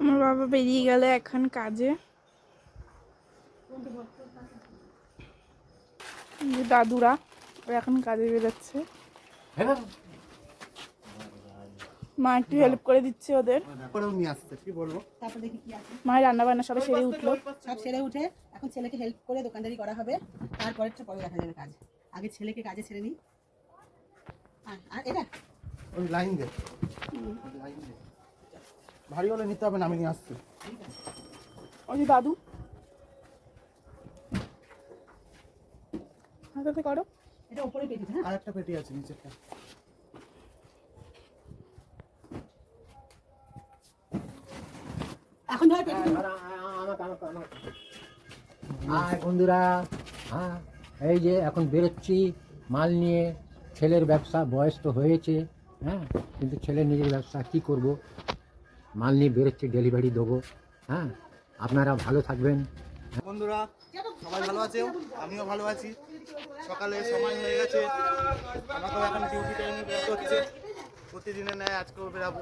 আমার বাবা বেরিয়ে গেল এখন কাজে। দাদুরা এখন কাজে বেরোচ্ছে মা একটু হেল্প করে দিচ্ছে ওদের। তারপর মায়ের রান্না বান্না সবাই সেরে উঠল। সব ছেড়ে উঠে এখন ছেলেকে হেল্প করে দোকানদারি করা হবে। তারপরেরটা পরে দেখা যাবে কাজ। আগে ছেলেকে কাজে ছেড়ে নিই আর এটা? ওই লাইন দে। লাইন দে ভারী হলে নিতে হবে না আমি নিয়ে আসছি। ওই দাদু। হাতাতে করো। এটা উপরে পেটি হ্যাঁ? আর একটা পেটি আছে নিচেরটা। এখন ধর পেটে। হাই বন্ধুরা হ্যাঁ এই যে এখন বেরোচ্ছি মাল নিয়ে ছেলের ব্যবসা বয়স তো হয়েছে। হ্যাঁ কিন্তু ছেলে নিজের ব্যবসা কী করব? মাল নিয়ে বেরোচ্ছে ডেলিভারি দেবো। হ্যাঁ আপনারা ভালো থাকবেন। বন্ধুরা, সবাই ভালো আছে আমিও ভালো আছি। সকালে সময় হয়ে গেছে। আমাকেও এখন ডিউটি টাইমে বেরোতে হচ্ছে প্রতিদিনের নেয় আজকেও বেরাবো।